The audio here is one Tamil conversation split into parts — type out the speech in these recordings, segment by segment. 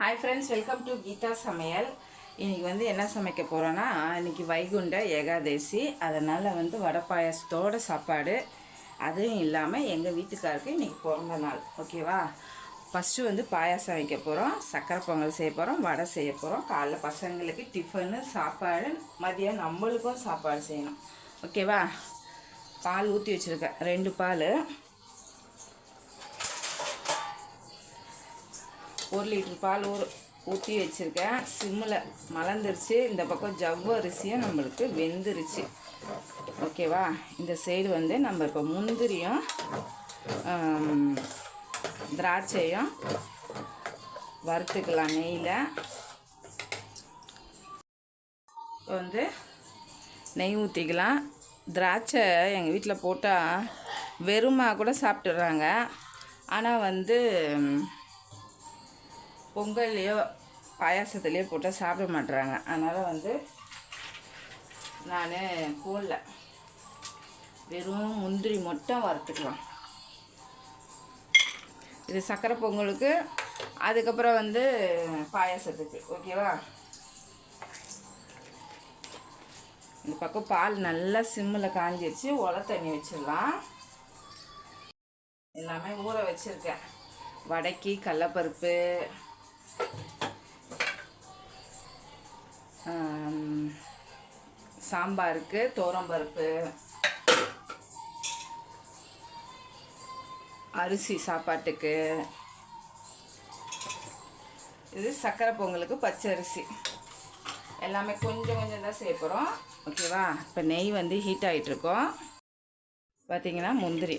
Hi friends welcome to Geetha Samayal இன்றைக்கி வந்து என்ன சமைக்க போகிறோன்னா இன்னைக்கு வைகுண்ட ஏகாதசி. அதனால் வந்து வடை பாயாசத்தோட சாப்பாடு. அதுவும் இல்லாமல் எங்கள் வீட்டுக்காருக்கு இன்றைக்கி பிறந்த நாள். ஓகேவா ஃபஸ்ட்டு வந்து பாயாசம் வைக்க போகிறோம் சக்கரை பொங்கல் செய்ய போகிறோம் வடை செய்ய போகிறோம் காலைல பசங்களுக்கு டிஃபனு சாப்பாடு மதியம் நம்மளுக்கும் சாப்பாடு செய்யணும். ஓகேவா பால் ஊற்றி வச்சுருக்கேன் ரெண்டு பால். ஒரு லிட்டர் பால் ஊற ஊற்றி வச்சுருக்கேன். சிம்மில் மலர்ந்துருச்சு. இந்த பக்கம் ஜவ்வு அரிசியும் நம்மளுக்கு வெந்துருச்சு. ஓகேவா? இந்த சைடு வந்து நம்ம இப்போ முந்திரியும் திராட்சையும் வறுத்துக்கலாம் நெய்யில். இப்போ வந்து நெய் ஊற்றிக்கலாம் திராட்சை எங்கள் வீட்டில் போட்டால் வெறுமா கூட சாப்பிட்டுடுறாங்க ஆனால் வந்து பொங்கல்லையோ பாயாசத்துலேயோ போட்டால் சாப்பிட மாட்டுறாங்க அதனால் வந்து நான் போடல. வெறும் முந்திரி மட்டும் வறுத்துக்கலாம். இது சக்கரை பொங்கலுக்கு அதுக்கப்புறம் வந்து பாயாசத்துக்கு. ஓகேவா? இந்த பக்கம் பால் நல்லா சிம்மில் காஞ்சிருச்சு. உல தண்ணி வச்சிடலாம். எல்லாமே ஊற வச்சுருக்கேன். வடைக்கு கடலப்பருப்பு சாம்பாருக்கு தோரம்பருப்பு அரிசி சாப்பாட்டுக்கு இது சக்கரை பொங்கலுக்கு பச்சை அரிசி. எல்லாமே கொஞ்சம் கொஞ்சம் தான் செய்ய போகிறோம் ஓகேவா? இப்போ நெய் வந்து ஹீட் ஆகிட்டுருக்கோம் பார்த்தீங்கன்னா முந்திரி.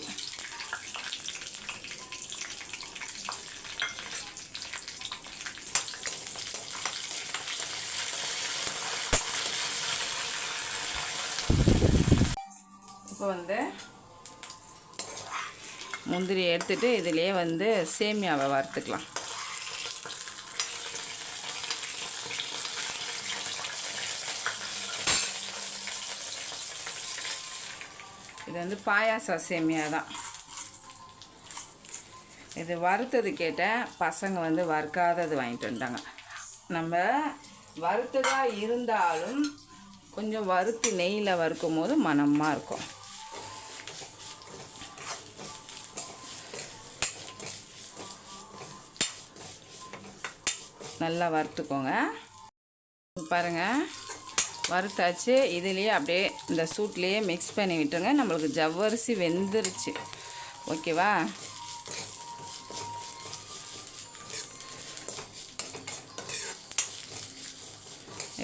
இப்போ வந்து முந்திரி எடுத்துகிட்டு இதுலேயே வந்து சேமியாவை வறுத்துக்கலாம். இது வந்து பாயாச சேமியா தான். இது வறுத்தது கேட்டால் பசங்க வந்து வறுக்காதது வாங்கிட்டு வந்தாங்க. நம்ம வறுத்ததாக இருந்தாலும் கொஞ்சம் வறுத்து நெய்யில் வறுக்கும் போது மணமாக இருக்கும். நல்லா வறுத்துக்கோங்க. பாருங்கள் வறுத்தாச்சு. இதுலேயே அப்படியே இந்த சூட்லேயே மிக்ஸ் பண்ணி விட்டுருங்க. நம்மளுக்கு ஜவ்வரிசி வெந்துருச்சு. ஓகேவா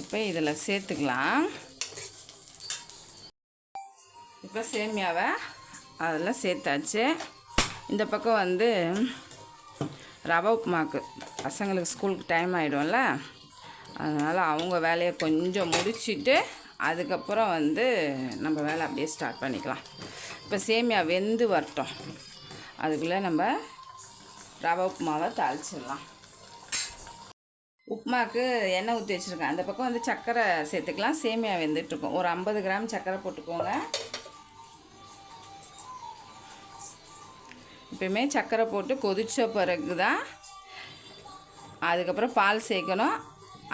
இப்போ இதில் சேர்த்துக்கலாம். இப்போ சேமியாவை அதெல்லாம் சேர்த்தாச்சு. இந்த பக்கம் வந்து ரவா உப்புமாக்கு. பசங்களுக்கு ஸ்கூலுக்கு டைம் ஆகிடும்ல அதனால் அவங்க வேலையை கொஞ்சம் முடிச்சிட்டு அதுக்கப்புறம் வந்து நம்ம வேலை அப்படியே ஸ்டார்ட் பண்ணிக்கலாம். இப்போ சேமியா வெந்து வரட்டும். அதுக்குள்ளே நம்ம ரவா உப்புமாவை தாளிச்சிடலாம். உப்புமாக்கு எண்ணெய் ஊற்றி வச்சுருக்கேன். அந்த பக்கம் வந்து சர்க்கரை சேர்த்துக்கலாம். சேமியா வெந்துட்டுருக்கோம் ஒரு ஐம்பது கிராம் சர்க்கரை போட்டுக்கோங்க. எப்பயுமே சர்க்கரை போட்டு கொதித்த பிறகு தான் அதுக்கப்புறம் பால் சேர்க்கணும்.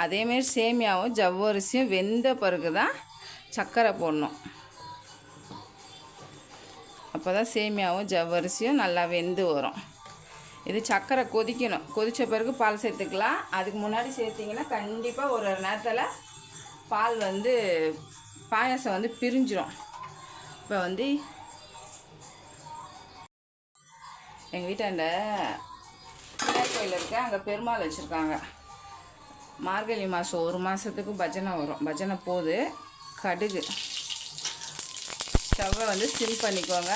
அதேமாரி சேமியாவும் ஜவ்வரிசியும் வெந்த பிறகு தான் சர்க்கரை போடணும். அப்போ தான் சேமியாவும் ஜவ்வரிசியும் நல்லா வெந்து வரும். இது சர்க்கரை கொதிக்கணும். கொதித்த பிறகு பால் சேர்த்துக்கலாம். அதுக்கு முன்னாடி சேர்த்திங்கன்னா கண்டிப்பாக ஒரு ஒரு நேரத்தில் பால் வந்து பாயாசம் வந்து பிரிஞ்சிடும் இப்போ வந்து எங்கள் வீட்டாண்ட விநாயகர் கோயில் இருக்க அங்கே பெருமாள் வச்சுருக்காங்க. மார்கழி மாதம் ஒரு மாதத்துக்கு பஜனை வரும். பஜனை போகுது கடுகு. ஸ்டவ்வை வந்து சிம் பண்ணிக்கோங்க.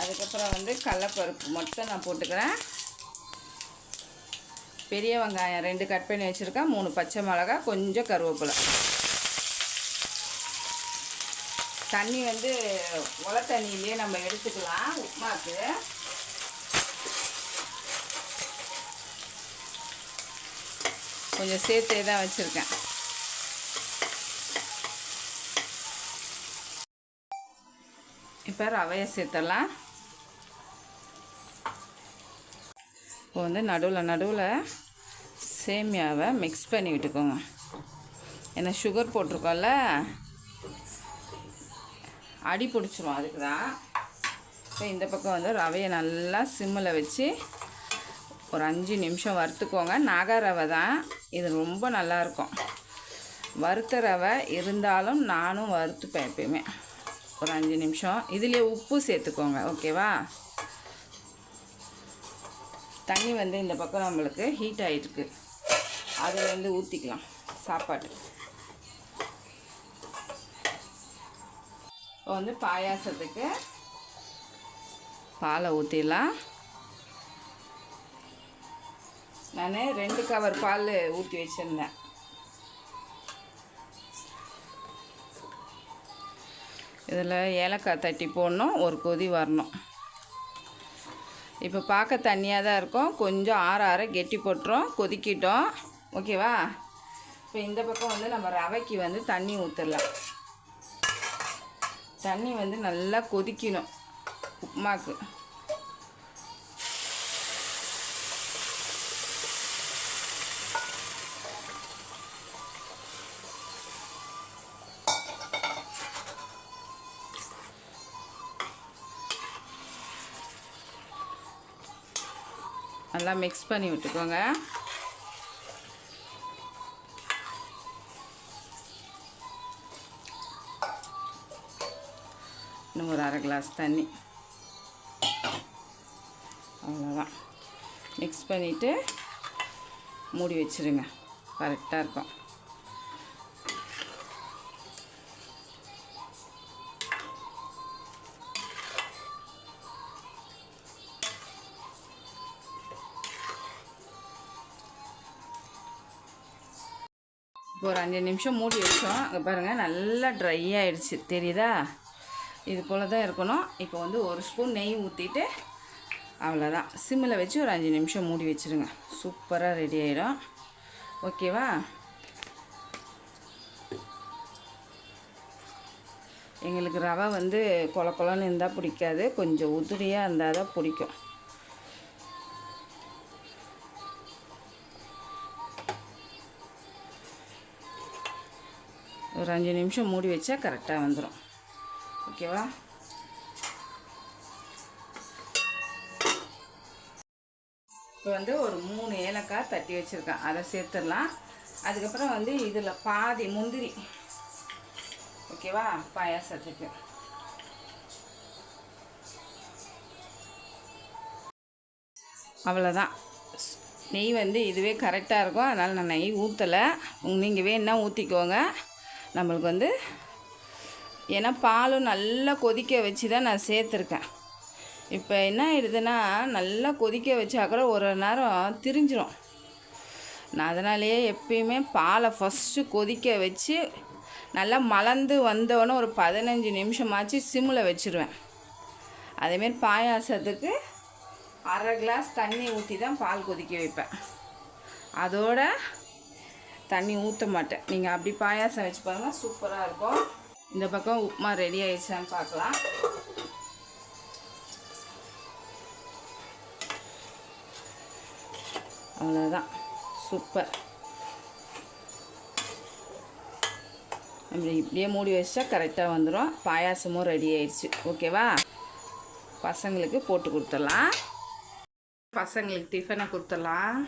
அதுக்கப்புறம் வந்து கடலப்பருப்பு மட்டும் நான் போட்டுக்கிறேன். பெரிய வெங்காயம் ரெண்டு கட் பண்ணி வச்சுருக்கேன். மூணு பச்சை மிளகா கொஞ்சம் கருவேப்பிலை. தண்ணி வந்து உல தண்ணியிலே நம்ம எடுத்துக்கலாம் உப்புமாக்கு. கொஞ்சம் சேர்த்தே தான் வச்சுருக்கேன். இப்போ ரவையை சேர்த்தலாம் இப்போ வந்து நடுவில் நடுவில் சேமியாவை மிக்ஸ் பண்ணி விட்டுக்கோங்க ஏன்னா சுகர் போட்டிருக்கோம்ல அடி பிடிச்சிரும் அதுக்கு தான். இப்போ இந்த பக்கம் வந்து ரவையை நல்லா சிம்மில் வச்சு ஒரு அஞ்சு நிமிஷம் வறுத்துக்கோங்க. நாகா ரவை தான். இது ரொம்ப நல்லாயிருக்கும். வறுத்த ரவை இருந்தாலும் நானும் வறுத்துப்பேன் எப்பயுமே. ஒரு அஞ்சு நிமிஷம். இதிலே உப்பு சேர்த்துக்கோங்க. ஓகேவா? தண்ணி வந்து இந்த பக்கம் நம்மளுக்கு ஹீட் ஆகிட்டுருக்கு அதில் வந்து ஊற்றிக்கலாம் சாப்பாட்டு இப்போ வந்து பாயாசத்துக்கு பாலை ஊற்றிடலாம் நான் ரெண்டு கவர் பால் ஊற்றி வச்சுருந்தேன். இதில் ஏலக்காய் தட்டி போடணும் ஒரு கொதி வரணும். இப்போ பார்க்க தண்ணியாக தான் இருக்கும். கொஞ்சம் ஆற ஆற கெட்டி போட்டுரும். கொதிக்கிட்டோம். ஓகேவா? இப்போ இந்த பக்கம் வந்து நம்ம ரவைக்கு வந்து தண்ணி ஊற்றிடலாம் தண்ணி வந்து நல்லா கொதிக்கணும். உப்புமாக்கு. நல்லா மிக்ஸ் பண்ணி விட்டுக்கோங்க. ஒரு அரை கிளாஸ் தண்ணி. அவ்வளோதான் மிக்ஸ் பண்ணிவிட்டு மூடி வச்சுருங்க. கரெக்டாக இருக்கும். இப்போ ஒரு அஞ்சு நிமிஷம் மூடி வச்சோம். அங்கே பாருங்கள் நல்லா ட்ரை ஆகிடுச்சு தெரியுதா? இது போல் தான் இருக்கணும். இப்போ வந்து ஒரு ஸ்பூன் நெய் ஊற்றிட்டு அவ்வளோதான் சிம்மில் வச்சு ஒரு அஞ்சு நிமிஷம் மூடி வச்சுருங்க. சூப்பராக ரெடி ஆகிடும் ஓகேவா எங்களுக்கு ரவை வந்து கொல கொலன்னு இருந்தால் பிடிக்காது. கொஞ்சம் உதிரியாக இருந்தால் தான் பிடிக்கும். ஒரு அஞ்சு நிமிஷம் மூடி வச்சா கரெக்டாக வந்துடும் ஓகேவா? இப்போ வந்து ஒரு மூணு ஏலக்காய் தட்டி வச்சுருக்கேன். அதை சேர்த்துடலாம். அதுக்கப்புறம் வந்து இதில் பாதி முந்திரி. ஓகேவா? பாயாசத்துக்கு. அவ்வளோதான். நெய் வந்து இதுவே கரெக்டாக இருக்கும். அதனால் நான் நெய் ஊற்றலை. நீங்கள் வேணுன்னா ஊற்றிக்கோங்க. நம்மளுக்கு வந்து ஏன்னா பாலும் நல்லா கொதிக்க வச்சு தான் நான் சேர்த்துருக்கேன். இப்போ என்ன ஆயிடுதுன்னா நல்லா கொதிக்க வச்சா கூட ஒரு நேரம் திரிஞ்சிடும் நான் அதனாலேயே எப்பயுமே பாலை ஃபஸ்ட்டு கொதிக்க வச்சு நல்லா மலர்ந்து வந்தோடனே ஒரு பதினஞ்சு நிமிஷமாச்சு சிம்மில் வச்சுருவேன். அதேமாரி பாயாசத்துக்கு அரை கிளாஸ் தண்ணி ஊற்றி தான் பால் கொதிக்க வைப்பேன். அதோட தண்ணி ஊற்ற மாட்டேன். நீங்கள் அப்படி பாயாசம் வச்சு பாருங்கள் சூப்பராக இருக்கும். இந்த பக்கம் உப்புமா ரெடி ஆயிடுச்சான்னு பார்க்கலாம். அவ்வளோதான் சூப்பர். அப்படி இப்படியே மூடி வச்சா கரெக்டாக வந்துடும் பாயாசமும் ரெடி ஆயிடுச்சு. ஓகேவா பசங்களுக்கு போட்டு கொடுத்துடலாம். பசங்களுக்கு டிஃபனை கொடுத்துடலாம்.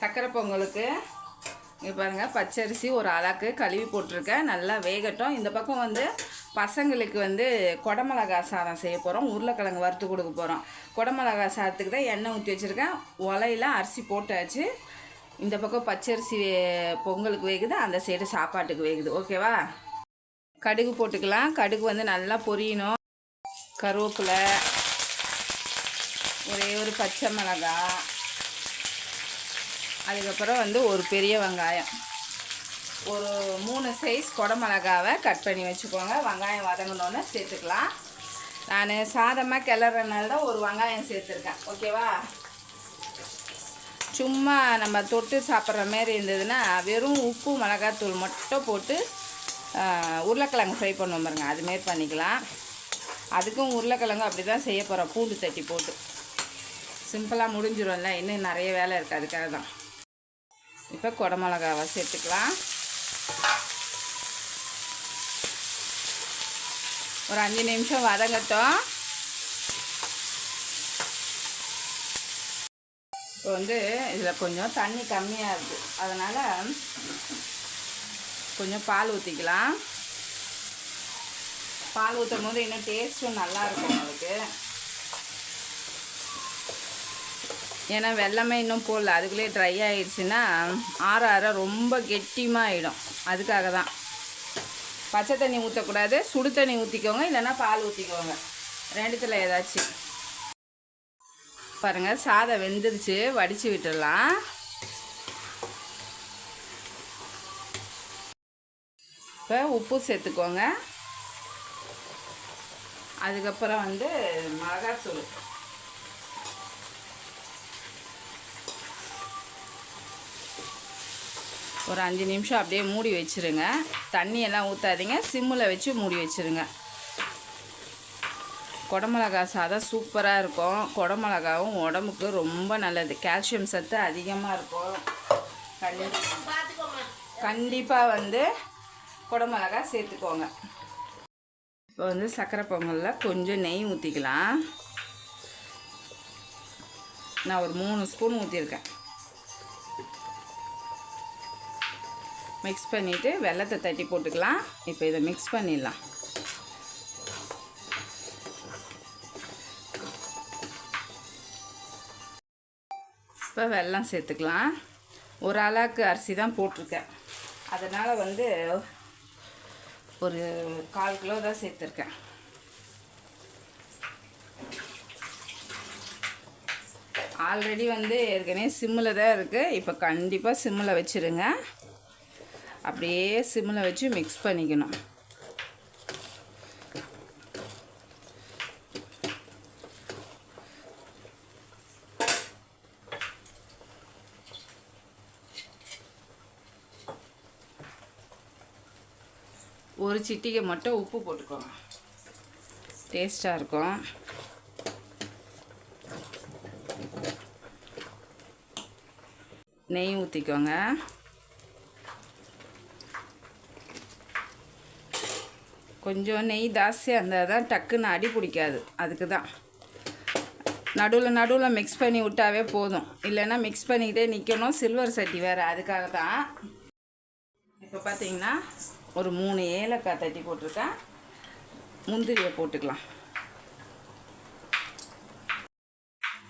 சக்கரை பொங்கலுக்கு இங்கே பாருங்கள் பச்சரிசி ஒரு அலாக்கு கழுவி போட்டிருக்கேன். நல்லா வேகட்டும். இந்த பக்கம் வந்து பசங்களுக்கு வந்து குடமிளகா சாதம் செய்ய போகிறோம் உருளைக்கிழங்கு வறுத்து கொடுக்க போகிறோம் குடமிளகா சாதத்துக்கு தான் எண்ணெய் ஊற்றி வச்சுருக்கேன். உலையில அரிசி போட்டாச்சு. இந்த பக்கம் பச்சரிசி பொங்கலுக்கு வேகுது. அந்த சைடு சாப்பாட்டுக்கு வேகுது. ஓகேவா கடுகு போட்டுக்கலாம். கடுகு வந்து நல்லா பொரியணும். கருவேப்பிலை ஒரே ஒரு பச்சை மிளகாய் அதுக்கப்புறம் வந்து ஒரு பெரிய வெங்காயம். ஒரு மூணு சைஸ் குடமிளகாவை கட் பண்ணி வச்சுக்கோங்க. வெங்காயம் வதங்கினோன்னு சேர்த்துக்கலாம். நான் சாதமாக கிளறனால தான் ஒரு வெங்காயம் சேர்த்துருக்கேன். ஓகேவா சும்மா நம்ம தொட்டு சாப்பிட்ற மாதிரி இருந்ததுன்னா வெறும் உப்பு மிளகாத்தூள் மட்டும் போட்டு உருளைக்கிழங்கு ஃப்ரை பண்ணுவோம் பாருங்க. அதுமாரி பண்ணிக்கலாம். அதுக்கும் உருளைக்கிழங்கு அப்படி தான் செய்ய போகிறோம் பூண்டு தட்டி போட்டு. சிம்பிளாக முடிஞ்சிடும்ல இன்னும் நிறைய வேலை இருக்குது அதுக்காக தான் இப்போ குடமிளகாவை சேர்த்துக்கலாம். ஒரு அஞ்சு நிமிஷம் வதங்கட்டும். இப்போ வந்து இதில் கொஞ்சம் தண்ணி கம்மியாக இருக்குது அதனால் கொஞ்சம் பால் ஊற்றிக்கலாம் பால் ஊற்றும் போது இன்னும் டேஸ்ட்டும் நல்லா இருக்கும் உங்களுக்கு. ஏன்னா வெள்ளமே இன்னும் போடல. அதுக்குள்ளே ட்ரை ஆகிடுச்சுன்னா ஆற ஆற ரொம்ப கெட்டிமாக ஆகிடும் அதுக்காக தான். பச்சை தண்ணி ஊற்றக்கூடாது சுடு தண்ணி ஊற்றிக்கோங்க இல்லைன்னா பால் ஊற்றிக்கோங்க ரெண்டுத்தில் ஏதாச்சும் பாருங்கள் சாதம் வெந்துருச்சு. வடித்து விட்டுடலாம். இப்போ உப்பு சேர்த்துக்கோங்க. அதுக்கப்புறம் வந்து மிளகாத்தூள். ஒரு அஞ்சு நிமிஷம் அப்படியே மூடி வச்சுருங்க. தண்ணியெல்லாம் ஊற்றாதீங்க சிம்மில் வச்சு மூடி வச்சுருங்க. குடமிளகா சாதம் சூப்பராக இருக்கும். குடமிளகாவும் உடம்புக்கு ரொம்ப நல்லது. கால்சியம் சத்து அதிகமாக இருக்கும். கண்டிப்பாக வந்து குடமிளகா சேர்த்துக்கோங்க. இப்போ வந்து சர்க்கரை பொங்கலில் கொஞ்சம் நெய் ஊற்றிக்கலாம் நான் ஒரு மூணு ஸ்பூன் ஊற்றிருக்கேன் மிக்ஸ் பண்ணிவிட்டு வெள்ளத்தை தட்டி போட்டுக்கலாம். இப்போ இதை மிக்ஸ் பண்ணிடலாம். இப்போ வெல்லம் சேர்த்துக்கலாம். ஒரு அளாக்கு அரிசி தான் போட்டிருக்கேன். அதனால் வந்து ஒரு கால் கிலோ தான் சேர்த்துருக்கேன். ஆல்ரெடி வந்து ஏற்கனவே சிம்மில் தான் இருக்குது இப்போ கண்டிப்பாக சிம்மில் வச்சுருங்க. அப்படியே சிம்மில் வச்சு மிக்ஸ் பண்ணிக்கணும். ஒரு சிட்டிகை மட்டும் உப்பு போட்டுக்கோங்க. டேஸ்ட்டாக இருக்கும். நெய் ஊற்றிக்கோங்க கொஞ்சம் நெய் ஜாஸ்தியாக இருந்தால் தான் டக்குன்னு அடி பிடிக்காது. அதுக்கு தான். நடுவில் நடுவில் மிக்ஸ் பண்ணி விட்டாவே போதும். இல்லைன்னா மிக்ஸ் பண்ணிக்கிட்டே நிற்கணும் சில்வர் சட்டி வேறு அதுக்காக தான். இப்போ பார்த்தீங்கன்னா ஒரு மூணு ஏலக்காய் தட்டி போட்டிருக்கேன். முந்திரியை போட்டுக்கலாம்.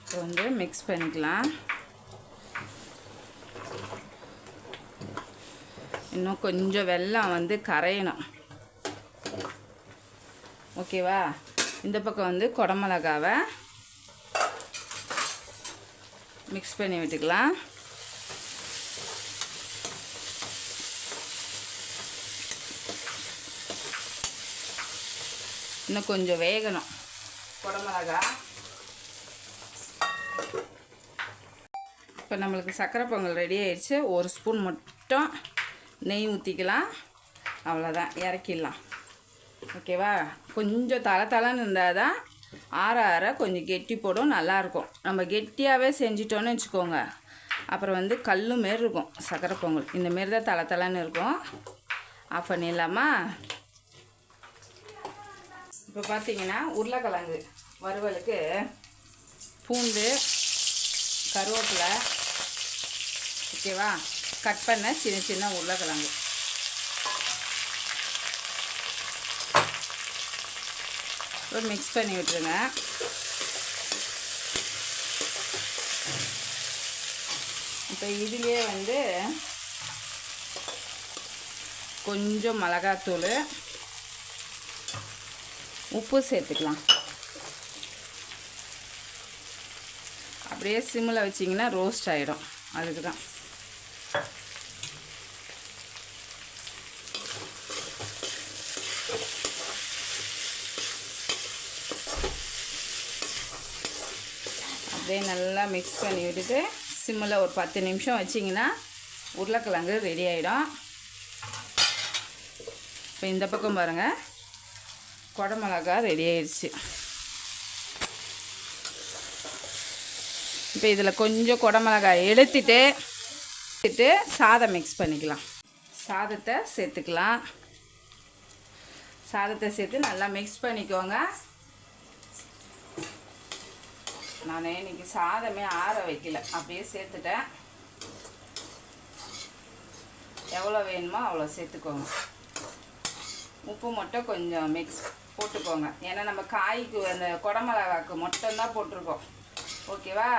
இப்போ வந்து மிக்ஸ் பண்ணிக்கலாம். இன்னும் கொஞ்சம் வெல்லம் வந்து கரையணும். ஓகேவா? இந்த பக்கம் வந்து குடமிளகாவை மிக்ஸ் பண்ணி விட்டுக்கலாம். இன்னும் கொஞ்சம் வேகணும். குடமிளகா. இப்போ நம்மளுக்கு சர்க்கரை பொங்கல் ரெடி ஆயிடுச்சு. ஒரு ஸ்பூன் மட்டும் நெய் ஊற்றிக்கலாம் அவ்வளோதான் இறக்கிடலாம். ஓகேவா? கொஞ்சம் தலை தலைன்னு இருந்தால் தான் ஆற ஆற கொஞ்சம் கெட்டி போடும் நல்லாயிருக்கும். நம்ம கெட்டியாகவே செஞ்சிட்டோன்னு வச்சுக்கோங்க. அப்புறம் வந்து கல் மாரி இருக்கும் சக்கரை பொங்கல். இந்த மாரி தான் தலை தலைன்னு இருக்கும். ஆஃப் பண்ணிடலாமா? இப்போ பார்த்தீங்கன்னா உருளைக்கிழங்கு வறுவலுக்கு பூண்டு கருவேப்பிலை ஓகேவா? கட் பண்ண சின்ன சின்ன உருளைக்கிழங்கு. அப்புறம் மிக்ஸ் பண்ணி விட்டுருங்க. இப்போ இதுலேயே வந்து கொஞ்சம் மிளகாத்தூள் உப்பு சேர்த்துக்கலாம். அப்படியே சிம்மில் வச்சிங்கன்னா ரோஸ்ட் ஆகிடும் அதுக்கு தான் அப்படியே நல்லா மிக்ஸ் பண்ணி விட்டுட்டு சிம்மில் ஒரு பத்து நிமிஷம் வச்சிங்கன்னா உருளைக்கிழங்கு ரெடி ஆகிடும் இப்போ இந்த பக்கம் பாருங்கள் குடமிளகா ரெடி ஆயிடுச்சு. இப்போ இதில் கொஞ்சம் குடமிளகாய் எடுத்துட்டு எடுத்துட்டு சாதம் மிக்ஸ் பண்ணிக்கலாம். சாதத்தை சேர்த்துக்கலாம். சாதத்தை சேர்த்து நல்லா மிக்ஸ் பண்ணிக்கோங்க. நான் இன்னைக்கு சாதமே ஆற வைக்கல. அப்படியே சேர்த்துட்டேன். எவ்வளோ வேணுமோ அவ்வளோ சேர்த்துக்கோங்க. உப்பு மட்டும் கொஞ்சம் மிக்ஸ் போட்டுக்கோங்க. ஏன்னா நம்ம காய்க்கு அந்த குடமிளகாக்கு மட்டும்தான் போட்டிருக்கோம். ஓகேவா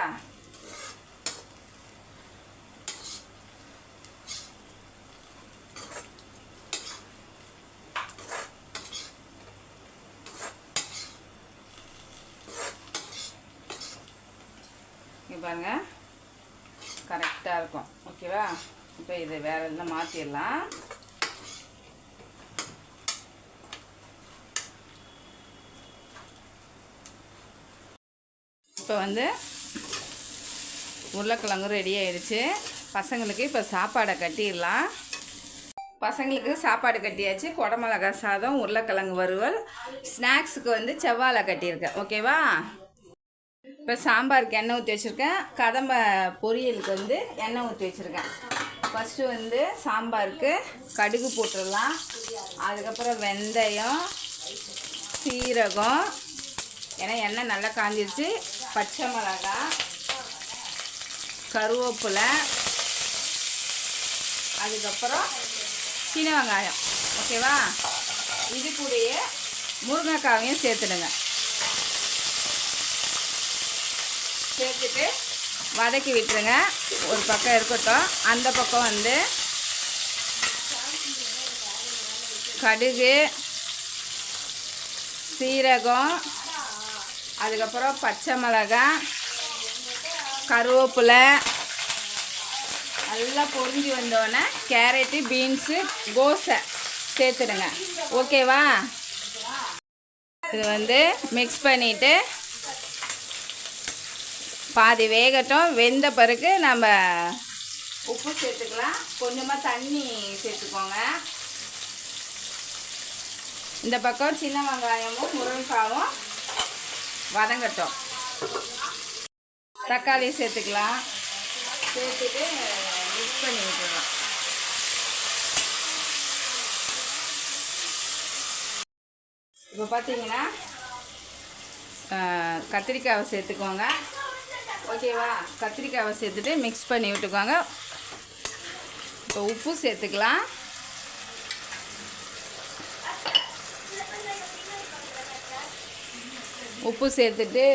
இங்கே பாருங்க கரெக்டாக இருக்கும் ஓகேவா இப்போ இதை வேற இருந்தால் மாற்றிடலாம் இப்போ வந்து உருளைக்கிழங்கு ரெடி ஆயிடுச்சு. பசங்களுக்கு இப்போ சாப்பாடை கட்டிடலாம். பசங்களுக்கு சாப்பாடு கட்டியாச்சு. குடமிளகா சாதம் உருளைக்கிழங்கு வறுவல் ஸ்நாக்ஸுக்கு வந்து செவ்வாழை கட்டியிருக்கேன். ஓகேவா இப்போ சாம்பாருக்கு எண்ணெய் ஊற்றி வச்சுருக்கேன். கதம்ப பொரியலுக்கு வந்து எண்ணெய் ஊற்றி வச்சுருக்கேன். ஃபஸ்ட்டு வந்து சாம்பாருக்கு கடுகு போட்டுடலாம். அதுக்கப்புறம் வெந்தயம் சீரகம். ஏன்னா எண்ணெய் நல்லா காஞ்சிருச்சு. பச்சை மிளகாய் கருவேப்பிலை அதுக்கப்புறம் சின்ன வெங்காயம். ஓகேவா? இது கூடயே முருங்கைக்காவையும் சேர்த்துடுங்க. சேர்த்துட்டு வதக்கி விட்டுருங்க. ஒரு பக்கம் இருக்கட்டும். அந்த பக்கம் வந்து கடுகு சீரகம் அதுக்கப்புறம் பச்சை மிளகாய் கருவேப்பிலை நல்லா பொறிஞ்சி வந்தோடனே கேரட்டு பீன்ஸு கோசை சேர்த்துடுங்க. ஓகேவா? இது வந்து மிக்ஸ் பண்ணிவிட்டு பாதி வேகட்டும் வெந்த பிறகு நம்ம உப்பு சேர்த்துக்கலாம். கொஞ்சமாக தண்ணி சேர்த்துக்கோங்க. இந்த பக்கம் சின்ன வெங்காயமும் முருங்கைக்காவும் வதங்கட்டும். தக்காளி சேர்த்துக்கலாம். சேர்த்துட்டு மிக்ஸ் பண்ணி விட்டுடலாம். இப்போ பார்த்தீங்கன்னா கத்திரிக்காவை சேர்த்துக்கோங்க. ஓகேவா? கத்திரிக்காவை சேர்த்துட்டு மிக்ஸ் பண்ணி விட்டுக்கோங்க. இப்போ உப்பு சேர்த்துக்கலாம். உப்பு சேர்த்துட்டு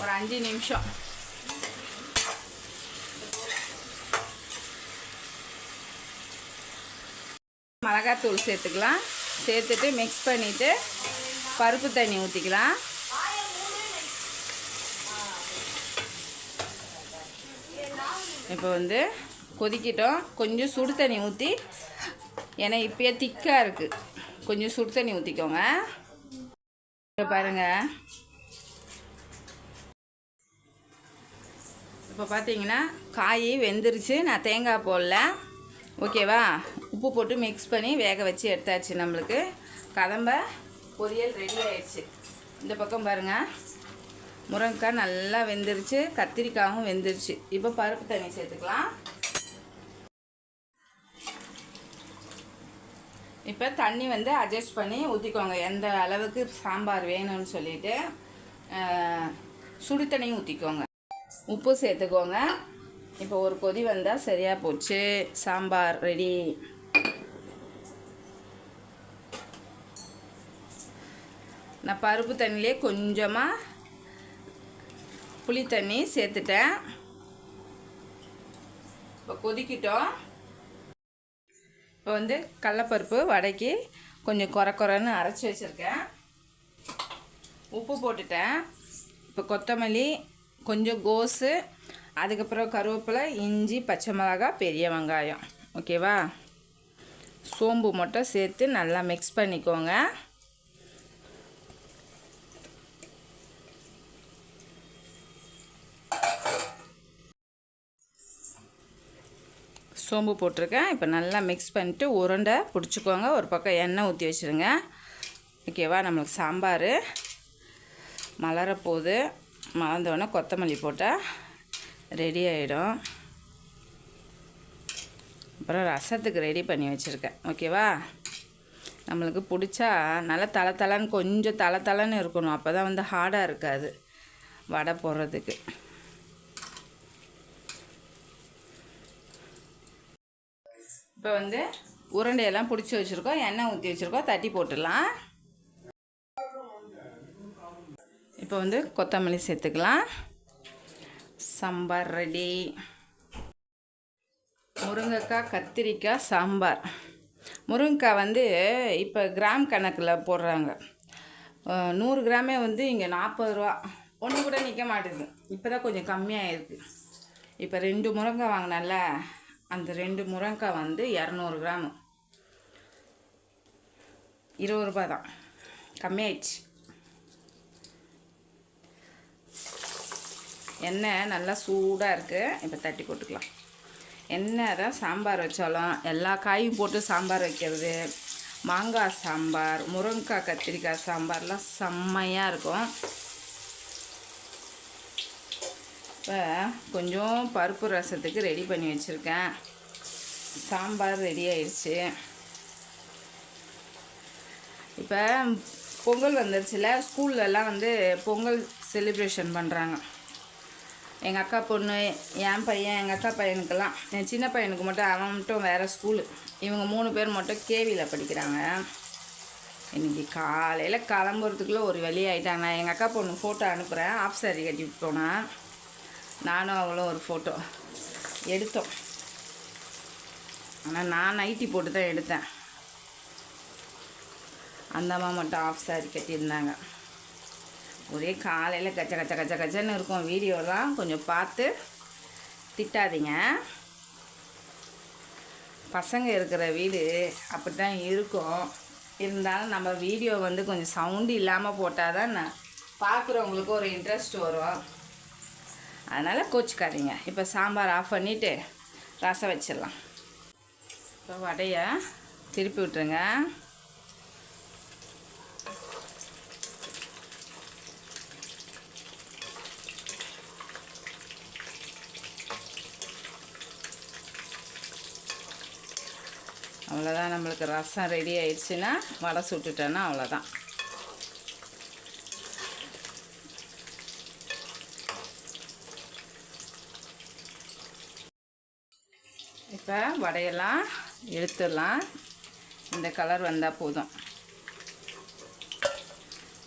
ஒரு அஞ்சு நிமிஷம். மிளகாத்தூள் சேர்த்துக்கலாம். சேர்த்துட்டு மிக்ஸ் பண்ணிவிட்டு பருப்பு தண்ணி ஊற்றிக்கலாம் இப்போ வந்து கொதிக்கிட்டோம். கொஞ்சம் சுடு தண்ணி ஊற்றி ஏன்னா இப்போயே திக்காக இருக்குது கொஞ்சம் சுடு தண்ணி ஊற்றிக்கோங்க இப்போ பாருங்கள் இப்போ பார்த்தீங்கன்னா காய் வெந்துருச்சு. நான் தேங்காய் போடல. ஓகேவா? உப்பு போட்டு மிக்ஸ் பண்ணி வேக வச்சு எடுத்தாச்சு நம்மளுக்கு. கதம்ப பொரியல் ரெடி ஆயிடுச்சு. இந்த பக்கம் பாருங்கள் முருங்கைக்காய் நல்லா வெந்துருச்சு கத்திரிக்காயும் வெந்துருச்சு. இப்போ பருப்பு தண்ணி சேர்த்துக்கலாம். இப்போ தண்ணி வந்து அட்ஜஸ்ட் பண்ணி ஊற்றிக்கோங்க எந்த அளவுக்கு சாம்பார் வேணும்னு சொல்லிட்டு சுடு தண்ணியும் ஊற்றிக்கோங்க உப்பு சேர்த்துக்கோங்க. இப்போ ஒரு கொதி வந்தால் சரியாக போச்சு. சாம்பார் ரெடி நான் பருப்பு தண்ணியிலே கொஞ்சமாக புளி தண்ணி சேர்த்துட்டேன். இப்போ கொதிக்கிட்டோம். இப்போ வந்து கடலப்பருப்பு வடைக்கு கொஞ்சம் குறை குறைன்னு அரைச்சி வச்சுருக்கேன். உப்பு போட்டுட்டேன். இப்போ கொத்தமல்லி கொஞ்சம் கோஸு அதுக்கப்புறம் கருவேப்பிலை இஞ்சி பச்சை மிளகாய் பெரிய வெங்காயம். ஓகேவா? சோம்பு மட்டும் சேர்த்து நல்லா மிக்ஸ் பண்ணிக்கோங்க. சோம்பு போட்டிருக்கேன். இப்போ நல்லா மிக்ஸ் பண்ணிட்டு உருண்டை பிடிச்சிக்கோங்க. ஒரு பக்கம் எண்ணெய் ஊற்றி வச்சுருங்க. ஓகேவா நம்மளுக்கு சாம்பார் மலரப்போகுது மலர்ந்தோடனே கொத்தமல்லி போட்டால் ரெடி ஆகிடும் அப்புறம் ரசத்துக்கு ரெடி பண்ணி வச்சுருக்கேன். ஓகேவா நம்மளுக்கு பிடிச்சா நல்லா தலை தலைன்னு கொஞ்சம் தலை தலைன்னு இருக்கணும். அப்போ தான் வந்து ஹார்டாக இருக்காது. வடை போடுறதுக்கு. இப்போ வந்து உருண்டையெல்லாம் பிடிச்சி வச்சுருக்கோம் எண்ணெய் ஊற்றி வச்சுருக்கோம் தட்டி போட்டுடலாம். இப்போ வந்து கொத்தமல்லி சேர்த்துக்கலாம். சாம்பார் ரெடி. முருங்கைக்காய் கத்திரிக்காய் சாம்பார். முருங்கைக்காய் வந்து இப்போ கிராம் கணக்கில் போடுறாங்க. நூறு கிராமே வந்து இங்கே நாற்பது ரூபா. ஒன்று கூட நிற்க மாட்டேங்குது இப்போ தான் கொஞ்சம் கம்மியாக இருக்குது இப்போ ரெண்டு முருங்காய் வாங்கினால அந்த ரெண்டு முருங்கைக்காய் வந்து இரநூறு கிராமு. இருபது ரூபாய் தான். கம்மியாயிடுச்சு. எண்ணெய் நல்லா சூடாக இருக்குது இப்போ தட்டி போட்டுக்கலாம். எண்ணெய் தான் சாம்பார் வச்சாலும் எல்லா காயும் போட்டு சாம்பார் வைக்கிறது. மாங்காய் சாம்பார் முருங்கைக்காய் கத்திரிக்காய் சாம்பார்லாம் செம்மையாக இருக்கும். இப்போ கொஞ்சம் பருப்பு ரசத்துக்கு ரெடி பண்ணி வச்சுருக்கேன். சாம்பார் ரெடி ஆயிடுச்சு. இப்போ பொங்கல் வந்துருச்சுல ஸ்கூல்லலாம் வந்து பொங்கல் செலிப்ரேஷன் பண்ணுறாங்க எங்கள் அக்கா பொண்ணு என் பையன் எங்கள் அக்கா பையனுக்கெல்லாம் என் சின்ன பையனுக்கு மட்டும் அவன் மட்டும் வேறு ஸ்கூலு இவங்க மூணு பேர் மட்டும் கேவியில் படிக்கிறாங்க. இன்றைக்கி காலையில் கிளம்புறதுக்குள்ளே ஒரு வழி ஆகிட்டாங்க எங்கள் அக்கா பொண்ணு ஃபோட்டோ அனுப்புகிறேன் ஆஃப் சாரி கட்டிட்டு போனேன். நானும் அவளும் ஒரு ஃபோட்டோ எடுத்தோம். ஆனால் நான் நைட்டி போட்டு தான் எடுத்தேன். அந்த அம்மா மட்டும் ஆஃப் சாரி கட்டியிருந்தாங்க. ஒரே காலையில் கச்ச கச்ச கச்ச கச்சன்னு இருக்கும். வீடியோலாம் கொஞ்சம் பார்த்து திட்டாதீங்க. பசங்க இருக்கிற வீடு அப்படி தான் இருக்கும். இருந்தாலும் நம்ம வீடியோ வந்து கொஞ்சம் சவுண்டு இல்லாமல் போட்டால் தான் பார்க்குறவங்களுக்கு ஒரு இன்ட்ரெஸ்ட் வரும். அதனால் கோச்சிக்காதீங்க. இப்போ சாம்பார் ஆஃப் பண்ணிவிட்டு ரசம் வச்சிடலாம். இப்போ வடையை திருப்பி விட்டுருங்க. அவ்வளோதான் நம்மளுக்கு ரசம் ரெடி ஆயிடுச்சுன்னா வடை சுட்டுட்டோன்னா அவ்வளோதான் இப்போ வடையெல்லாம் எடுத்துடலாம். இந்த கலர் வந்தால் போதும்.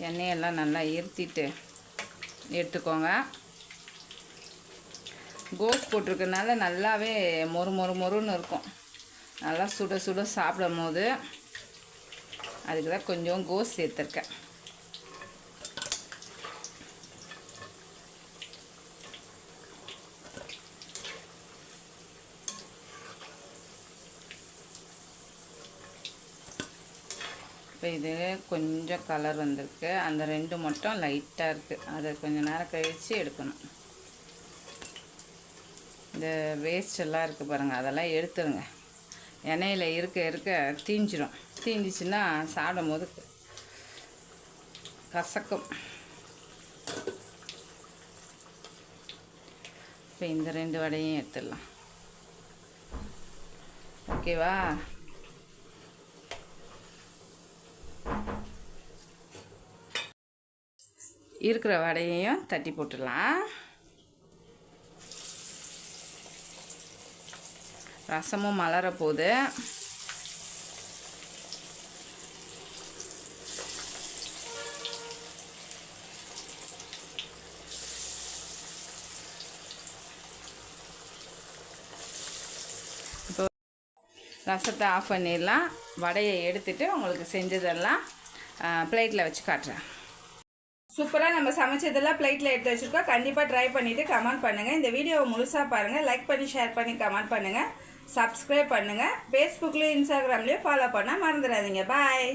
எண்ணெயெல்லாம் நல்லா இருத்திட்டு எடுத்துக்கோங்க. கோஸ் போட்டிருக்கனால நல்லாவே மொறு மொறு மொறுன்னு இருக்கும். நல்லா சுட சுட சாப்பிடும் போது அதுக்கு தான் கொஞ்சம் கோஸ் சேர்த்துருக்கேன். இப்போ இது கொஞ்சம் கலர் வந்திருக்கு. அந்த ரெண்டு மட்டும் லைட்டாக இருக்குது அதை கொஞ்சம் நேரம் கழித்து எடுக்கணும். இந்த வேஸ்ட் எல்லாம் இருக்குது பாருங்கள் அதெல்லாம் எடுத்துருங்க. எண்ணெயில் இருக்க இருக்க தீஞ்சிரும். தீஞ்சிச்சுன்னா சாப்பிடும் போது கசக்கும். இப்போ இந்த ரெண்டு வடையும் எடுத்துடலாம். ஓகேவா இருக்கிற வடையையும் தட்டி போட்டுடலாம். ரசமும் மலர போகுது. இப்போ ரசத்தை ஆஃப் பண்ணிடலாம். வடையை எடுத்துகிட்டு உங்களுக்கு செஞ்சதெல்லாம் பிளேட்டில் வச்சு காட்டுறேன். சூப்பராக நம்ம சமைச்சதெல்லாம் பிளேட்டில் எடுத்து வச்சுருக்கோம். கண்டிப்பாக ட்ரை பண்ணிவிட்டு கமெண்ட் பண்ணுங்கள் இந்த வீடியோவை முழுசாக பாருங்கள் லைக் பண்ணி ஷேர் பண்ணி கமெண்ட் பண்ணுங்கள் சப்ஸ்கிரைப் பண்ணுங்கள் ஃபேஸ்புக்லேயும் இன்ஸ்டாகிராம்லேயும் ஃபாலோ பண்ணால் மறந்துடாதீங்க. பாய்